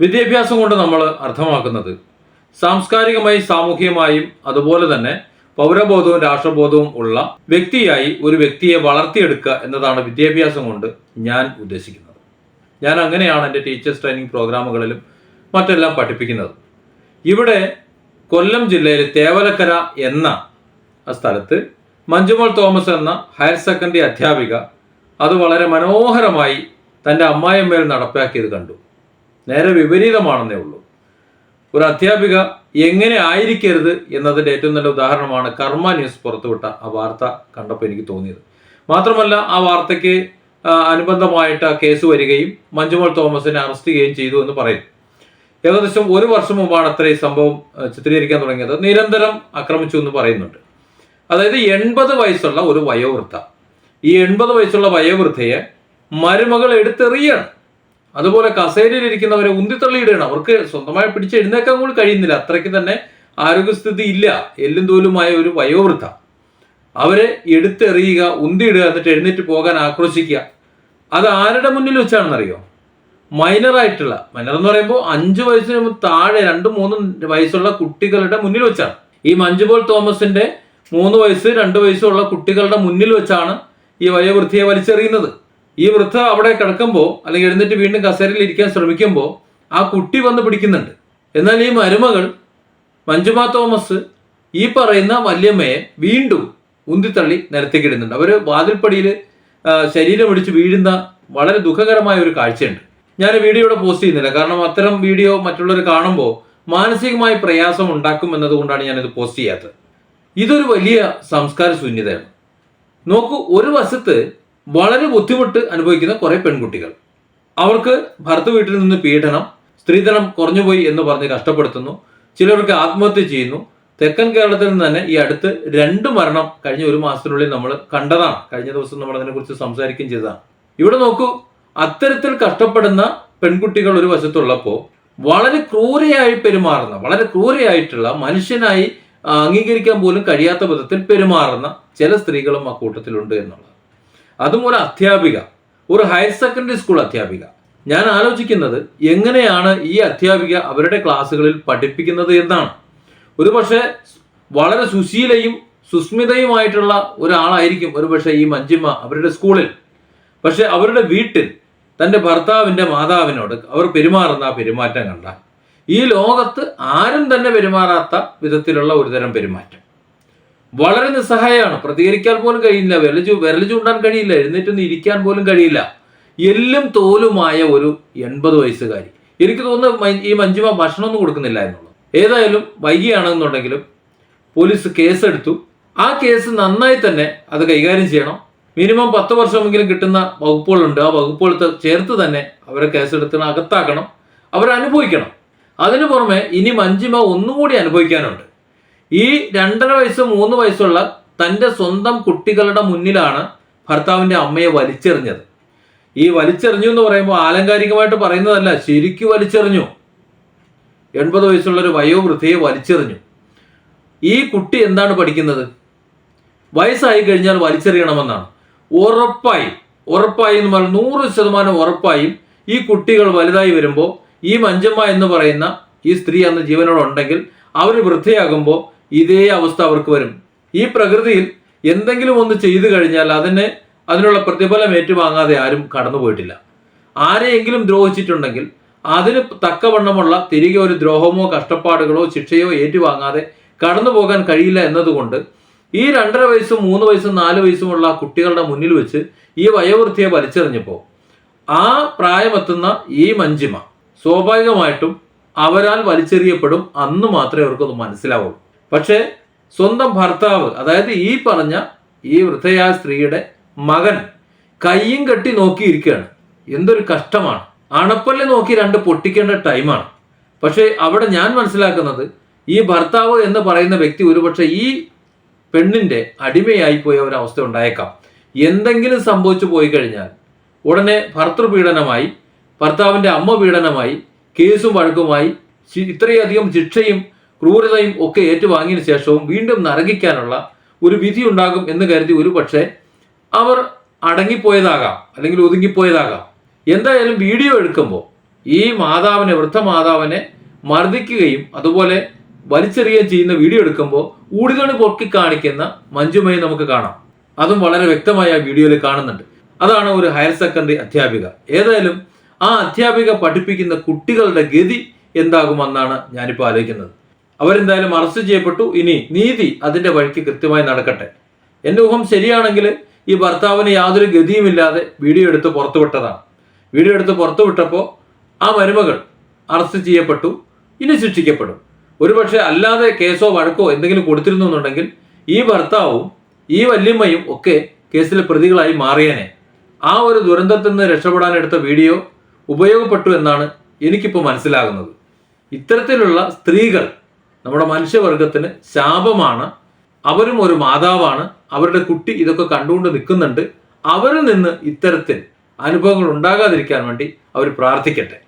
വിദ്യാഭ്യാസം കൊണ്ട് നമ്മൾ അർത്ഥമാക്കുന്നത് സാംസ്കാരികമായി സാമൂഹികമായും അതുപോലെ തന്നെ പൗരബോധവും രാഷ്ട്രബോധവും ഉള്ള വ്യക്തിയായി ഒരു വ്യക്തിയെ വളർത്തിയെടുക്കുക എന്നതാണ് വിദ്യാഭ്യാസം കൊണ്ട് ഞാൻ ഉദ്ദേശിക്കുന്നത്. ഞാൻ അങ്ങനെയാണ് എന്റെ ടീച്ചേഴ്സ് ട്രെയിനിങ് പ്രോഗ്രാമുകളിലും മറ്റെല്ലാം പഠിപ്പിക്കുന്നത്. ഇവിടെ കൊല്ലം ജില്ലയിലെ തേവലക്കര എന്ന സ്ഥലത്ത് മഞ്ജുമോൾ തോമസ് എന്ന ഹയർ സെക്കൻഡറി അധ്യാപിക അത് വളരെ മനോഹരമായി തന്റെ അമ്മായിയമ്മയിൽ നടപ്പാക്കിയത് കണ്ടു. നേരെ വിപരീതമാണെന്നേ ഉള്ളൂ. ഒരു അധ്യാപിക എങ്ങനെ ആയിരിക്കരുത് എന്നതിന്റെ ഏറ്റവും നല്ല ഉദാഹരണമാണ് കർമ്മ ന്യൂസ് പുറത്തുവിട്ട ആ വാർത്ത കണ്ടപ്പോൾ എനിക്ക് തോന്നിയത്. മാത്രമല്ല ആ വാർത്തയ്ക്ക് അനുബന്ധമായിട്ട് ആ കേസ് വരികയും മഞ്ജുമോൾ തോമസിനെ അറസ്റ്റ് ചെയ്യുകയും ചെയ്തു എന്ന് പറയുന്നു ഏകദേശം ഒരു വർഷം മുമ്പാണ് അത്ര ഈ സംഭവം ചിത്രീകരിക്കാൻ തുടങ്ങിയത്. നിരന്തരം ആക്രമിച്ചു എന്ന് പറയുന്നുണ്ട്. അതായത് എൺപത് വയസ്സുള്ള ഒരു വയോവൃദ്ധ. ഈ എൺപത് വയസ്സുള്ള വയോവൃദ്ധയെ മരുമകൾ എടുത്തെറിയാണ്. അതുപോലെ കസേരയിൽ ഇരിക്കുന്നവരെ ഉന്തിത്തള്ളിയിടുകയാണ് അവർക്ക് സ്വന്തമായി പിടിച്ച് എഴുന്നേക്കാൻ കൂടി കഴിയുന്നില്ല. അത്രയ്ക്ക് തന്നെ ആരോഗ്യസ്ഥിതി ഇല്ല. എല്ലും തോലുമായ ഒരു വയോവൃദ്ധ. അവരെ എടുത്തെറിയുക ഉന്തിയിടുക എന്നിട്ട് എഴുന്നേറ്റ് പോകാൻ ആക്രോശിക്കുക. അത് ആരുടെ മുന്നിൽ വെച്ചാണെന്നറിയോ? മൈനറായിട്ടുള്ള മൈനർ എന്ന് പറയുമ്പോൾ അഞ്ചു വയസ്സിന് താഴെ രണ്ടും മൂന്നും വയസ്സുള്ള കുട്ടികളുടെ മുന്നിൽ വെച്ചാണ്. ഈ മഞ്ജുപോൾ തോമസിന്റെ മൂന്ന് വയസ്സ് രണ്ട് വയസ്സുള്ള കുട്ടികളുടെ മുന്നിൽ വെച്ചാണ് ഈ വയോവൃദ്ധിയെ വലിച്ചെറിയുന്നത്. ഈ വൃദ്ധ അവിടെ കിടക്കുമ്പോൾ അല്ലെങ്കിൽ എഴുന്നേറ്റ് വീണ്ടും കസേരയിൽ ഇരിക്കാൻ ശ്രമിക്കുമ്പോൾ ആ കുട്ടി വന്ന് പിടിക്കുന്നുണ്ട്. എന്നാൽ ഈ മരുമകൾ മഞ്ജുമ തോമസ് ഈ പറയുന്ന വല്യമ്മയെ വീണ്ടും ഉന്തിത്തള്ളി നിരത്തിക്കിടുന്നുണ്ട് അവർ വാതിൽപ്പടിയിൽ ശരീരം ഇടിച്ച് വീഴുന്ന വളരെ ദുഃഖകരമായ ഒരു കാഴ്ചയുണ്ട്. ഞാൻ വീഡിയോ ഇവിടെ പോസ്റ്റ് ചെയ്യുന്നില്ല. കാരണം അത്തരം വീഡിയോ മറ്റുള്ളവർ കാണുമ്പോൾ മാനസികമായി പ്രയാസം ഉണ്ടാക്കും എന്നതുകൊണ്ടാണ് ഞാനിത് പോസ്റ്റ് ചെയ്യാത്തത്. ഇതൊരു വലിയ സംസ്കാര ശൂന്യതയാണ്. നോക്കൂ ഒരു വശത്ത് വളരെ ബുദ്ധിമുട്ട് അനുഭവിക്കുന്ന കുറെ പെൺകുട്ടികൾ. അവർക്ക് ഭർത്ത വീട്ടിൽ നിന്ന് പീഡനം സ്ത്രീധനം കുറഞ്ഞുപോയി എന്ന് പറഞ്ഞ് കഷ്ടപ്പെടുത്തുന്നു. ചിലർക്ക് ആത്മഹത്യ ചെയ്യുന്നു. തെക്കൻ കേരളത്തിൽ നിന്ന് തന്നെ ഈ അടുത്ത് രണ്ട് മരണം കഴിഞ്ഞ ഒരു മാസത്തിനുള്ളിൽ നമ്മൾ കണ്ടതാണ്. കഴിഞ്ഞ ദിവസം നമ്മൾ അതിനെക്കുറിച്ച് സംസാരിക്കുകയും ചെയ്തതാണ്. ഇവിടെ നോക്കൂ അത്തരത്തിൽ കഷ്ടപ്പെടുന്ന പെൺകുട്ടികൾ ഒരു വശത്തുള്ളപ്പോൾ വളരെ ക്രൂരയായി പെരുമാറുന്ന വളരെ ക്രൂരയായിട്ടുള്ള മനുഷ്യനായി അംഗീകരിക്കാൻ പോലും കഴിയാത്ത വിധത്തിൽ പെരുമാറുന്ന ചില സ്ത്രീകളും ആ കൂട്ടത്തിലുണ്ട് എന്നുള്ളത്. അതും ഒരു അധ്യാപിക. ഒരു ഹയർ സെക്കൻഡറി സ്കൂൾ അധ്യാപിക. ഞാൻ ആലോചിക്കുന്നത് എങ്ങനെയാണ് ഈ അധ്യാപിക അവരുടെ ക്ലാസ്സുകളിൽ പഠിപ്പിക്കുന്നത് എന്നാണ്. ഒരു പക്ഷേ വളരെ സുശീലയും സുസ്മിതയുമായിട്ടുള്ള ഒരാളായിരിക്കും ഒരുപക്ഷെ ഈ മഞ്ജിമ അവരുടെ സ്കൂളിൽ. പക്ഷെ അവരുടെ വീട്ടിൽ തന്റെ ഭർത്താവിന്റെ മാതാവിനോട് അവർ പെരുമാറുന്ന ആ പെരുമാറ്റം കണ്ട ഈ ലോകത്ത് ആരും തന്നെ പെരുമാറാത്ത വിധത്തിലുള്ള ഒരുതരം പെരുമാറ്റം. വളരെ നിസ്സഹായമാണ്. പ്രതികരിക്കാൻ പോലും കഴിയില്ല. വിരൽ വിരൽ ചൂണ്ടാൻ കഴിയില്ല. എഴുന്നേറ്റൊന്നും ഇരിക്കാൻ പോലും കഴിയില്ല. എല്ലും തോലുമായ ഒരു എൺപത് വയസ്സുകാരി. എനിക്ക് തോന്നുന്നു ഈ മഞ്ജുമ ഭക്ഷണമൊന്നും കൊടുക്കുന്നില്ല എന്നുള്ളത് ഏതായാലും വൈകിയാണെന്നുണ്ടെങ്കിലും പോലീസ് കേസെടുത്തു. ആ കേസ് നന്നായി തന്നെ അത് കൈകാര്യം ചെയ്യണം. മിനിമം പത്ത് വർഷമെങ്കിലും കിട്ടുന്ന വകുപ്പുകളുണ്ട്. ആ വകുപ്പുകൾ ചേർത്ത് തന്നെ അവരെ കേസെടുത്ത് അകത്താക്കണം. അവരനുഭവിക്കണം. അതിനു പുറമെ ഇനി മഞ്ജിമ ഒന്നുകൂടി അനുഭവിക്കാനുണ്ട്. ഈ രണ്ടര വയസ്സ് മൂന്ന് വയസ്സുള്ള തന്റെ സ്വന്തം കുട്ടികളുടെ മുന്നിലാണ് ഭർത്താവിന്റെ അമ്മയെ വലിച്ചെറിഞ്ഞത്. ഈ വലിച്ചെറിഞ്ഞു എന്ന് പറയുമ്പോൾ ആലങ്കാരികമായിട്ട് പറയുന്നതല്ല ശരിക്കും വലിച്ചെറിഞ്ഞു. എൺപത് വയസ്സുള്ള ഒരു വയോവൃദ്ധയെ വലിച്ചെറിഞ്ഞു. ഈ കുട്ടി എന്താണ് പഠിക്കുന്നത്? വയസ്സായി കഴിഞ്ഞാൽ വലിച്ചെറിയണമെന്നാണ്. ഉറപ്പായി ഉറപ്പായി എന്ന് പറഞ്ഞാൽ നൂറ് ശതമാനം ഉറപ്പായും ഈ കുട്ടികൾ വലുതായി വരുമ്പോൾ ഈ മഞ്ചമ്മ എന്ന് പറയുന്ന ഈ സ്ത്രീ അന്ന് ജീവനോടുണ്ടെങ്കിൽ അവർ വൃദ്ധയാകുമ്പോൾ ഇതേ അവസ്ഥ അവർക്ക് വരും. ഈ പ്രകൃതിയിൽ എന്തെങ്കിലും ഒന്ന് ചെയ്തു കഴിഞ്ഞാൽ അതിന് അതിനുള്ള പ്രതിഫലം ഏറ്റുവാങ്ങാതെ ആരും കടന്നുപോയിട്ടില്ല ആരെയെങ്കിലും ദ്രോഹിച്ചിട്ടുണ്ടെങ്കിൽ അതിന് തക്കവണ്ണമുള്ള തിരികെ ഒരു ദ്രോഹമോ കഷ്ടപ്പാടുകളോ ശിക്ഷയോ ഏറ്റുവാങ്ങാതെ കടന്നു പോകാൻ കഴിയില്ല എന്നതുകൊണ്ട് ഈ രണ്ടര വയസ്സും മൂന്ന് വയസ്സും നാല് വയസ്സുമുള്ള കുട്ടികളുടെ മുന്നിൽ വെച്ച് ഈ വയോവൃത്തിയെ വലിച്ചെറിഞ്ഞപ്പോൾ ആ പ്രായമെത്തുന്ന ഈ മഞ്ചിമ സ്വാഭാവികമായിട്ടും അവരാൽ വലിച്ചെറിയപ്പെടും അന്ന് മാത്രമേ അവർക്കൊന്ന് മനസ്സിലാവുള്ളൂ. പക്ഷേ സ്വന്തം ഭർത്താവ് അതായത് ഈ പറഞ്ഞ ഈ വൃദ്ധയായ സ്ത്രീയുടെ മകൻ കയ്യും കെട്ടി നോക്കിയിരിക്കുകയാണ്. എന്തൊരു കഷ്ടമാണ്. അണപ്പല്ല് നോക്കി രണ്ട് പൊട്ടിക്കേണ്ട ടൈമാണ്. പക്ഷേ അവിടെ ഞാൻ മനസ്സിലാക്കുന്നത് ഈ ഭർത്താവ് എന്ന് പറയുന്ന വ്യക്തി ഒരുപക്ഷെ ഈ പെണ്ണിന്റെ അടിമയായി പോയ ഒരു അവസ്ഥ ഉണ്ടായേക്കാം. എന്തെങ്കിലും സംഭവിച്ചു പോയി കഴിഞ്ഞാൽ ഉടനെ ഭർത്തൃപീഡനമായി ഭർത്താവിന്റെ അമ്മ പീഡനമായി കേസും വഴക്കുമായി ഇത്രയധികം ശിക്ഷയും ക്രൂരതയും ഒക്കെ ഏറ്റുവാങ്ങിയതിനു ശേഷവും വീണ്ടും നരകിക്കാനുള്ള ഒരു വിധി ഉണ്ടാകും എന്ന് കരുതി ഒരു പക്ഷേ അവർ അടങ്ങിപ്പോയതാകാം അല്ലെങ്കിൽ ഒതുങ്ങിപ്പോയതാകാം. എന്തായാലും വീഡിയോ എടുക്കുമ്പോൾ ഈ മാതാവിനെ വൃദ്ധ മാതാവിനെ മർദ്ദിക്കുകയും അതുപോലെ വലിച്ചെറിയുകയും ചെയ്യുന്ന വീഡിയോ എടുക്കുമ്പോൾ ഊടിതണി പൊക്കി കാണിക്കുന്ന മഞ്ജുമയെ നമുക്ക് കാണാം. അതും വളരെ വ്യക്തമായി ആ വീഡിയോയിൽ കാണുന്നുണ്ട്. അതാണ് ഒരു ഹയർ സെക്കൻഡറി അധ്യാപിക. ഏതായാലും ആ അധ്യാപിക പഠിപ്പിക്കുന്ന കുട്ടികളുടെ ഗതി എന്താകുമെന്നാണ് ഞാനിപ്പോൾ ആലോചിക്കുന്നത്. അവരെന്തായാലും അറസ്റ്റ് ചെയ്യപ്പെട്ടു. ഇനി നീതി അതിന്റെ വഴിക്ക് കൃത്യമായി നടക്കട്ടെ. എന്റെ ഊഹം ശരിയാണെങ്കിൽ ഈ ഭർത്താവിന് യാതൊരു ഗതിയുമില്ലാതെ വീഡിയോ എടുത്ത് പുറത്തുവിട്ടതാണ്. വീഡിയോ എടുത്ത് പുറത്തുവിട്ടപ്പോൾ ആ മരുമകൾ അറസ്റ്റ് ചെയ്യപ്പെട്ടു ഇനി ശിക്ഷിക്കപ്പെടും. ഒരുപക്ഷെ അല്ലാതെ കേസോ വഴക്കോ എന്തെങ്കിലും കൊടുത്തിരുന്നു എന്നുണ്ടെങ്കിൽ ഈ ഭർത്താവും ഈ വല്യമ്മയും ഒക്കെ കേസിലെ പ്രതികളായി മാറിയേനെ. ആ ഒരു ദുരന്തത്തിൽ നിന്ന് രക്ഷപ്പെടാൻ എടുത്ത വീഡിയോ ഉപയോഗപ്പെട്ടു എന്നാണ് എനിക്കിപ്പോൾ മനസ്സിലാകുന്നത്. ഇത്തരത്തിലുള്ള സ്ത്രീകൾ നമ്മുടെ മനുഷ്യവർഗത്തിന് ശാപമാണ്. അവരും ഒരു മാതാവാണ്. അവരുടെ കുട്ടി ഇതൊക്കെ കണ്ടുകൊണ്ട് നിൽക്കുന്നുണ്ട്. അവരിൽ നിന്ന് ഇത്തരത്തിൽ അനുഭവങ്ങൾ ഉണ്ടാകാതിരിക്കാൻ വേണ്ടി അവർ പ്രാർത്ഥിക്കട്ടെ.